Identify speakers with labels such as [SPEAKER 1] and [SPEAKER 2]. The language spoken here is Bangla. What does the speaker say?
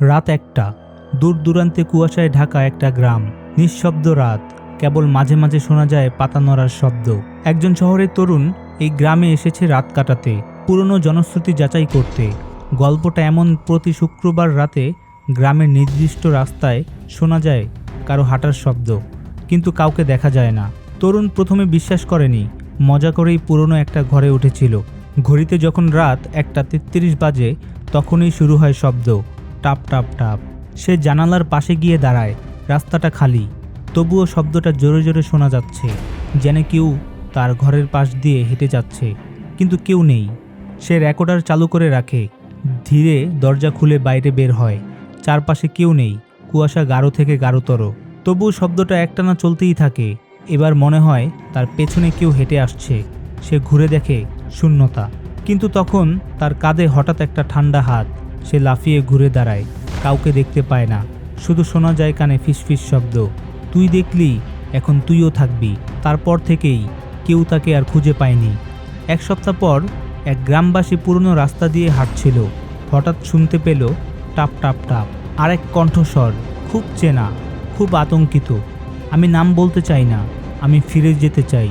[SPEAKER 1] রাত একটা। দূর দূরান্তে কুয়াশায় ঢাকা একটা গ্রাম। নিঃশব্দ রাত। কেবল মাঝে মাঝে শোনা যায় পাতা নড়ার শব্দ। একজন শহরের তরুণ এই গ্রামে এসেছে রাত কাটাতে, পুরনো জনশ্রুতি যাচাই করতে। গল্পটা এমন প্রতি শুক্রবার রাতে গ্রামের নির্দিষ্ট রাস্তায় শোনা যায় কারও হাঁটার শব্দ, কিন্তু কাউকে দেখা যায় না। তরুণ প্রথমে বিশ্বাস করেনি, মজা করেই পুরনো একটা ঘরে উঠেছিল। ঘড়িতে যখন রাত একটা তেত্রিশ বাজে, তখনই শুরু হয় শব্দ। টাপ টাপ টাপ। সে জানালার পাশে গিয়ে দাঁড়ায়, রাস্তাটা খালি। তবুও শব্দটা জোরে জোরে শোনা যাচ্ছে, যেন কেউ তার ঘরের পাশ দিয়ে হেঁটে যাচ্ছে। কিন্তু কেউ নেই। সে রেকর্ডার চালু করে রাখে। ধীরে দরজা খুলে বাইরে বের হয়। চারপাশে কেউ নেই। কুয়াশা গাঢ় থেকে গাঢ়তর। তবুও শব্দটা একটানা চলতেই থাকে। এবার মনে হয় তার পেছনে কেউ হেঁটে আসছে। সে ঘুরে দেখে শূন্যতা। কিন্তু তখন তার কাঁধে হঠাৎ একটা ঠান্ডা হাত। সে লাফিয়ে ঘুরে দাঁড়ায়। কাউকে দেখতে পায় না। শুধু শোনা যায় কানে ফিসফিস শব্দ। তুই দেখলি? এখন তুইও থাকবি। তারপর থেকেই কেউ তাকে আর খুঁজে পায়নি। এক সপ্তাহ পর এক গ্রামবাসী পুরনো রাস্তা দিয়ে হাঁটছিল। হঠাৎ শুনতে পেল টাপ টাপ টাপ। আর এক কণ্ঠস্বর, খুব চেনা, খুব আতঙ্কিত। আমি নাম বলতে চাই না। আমি ফিরে যেতে চাই।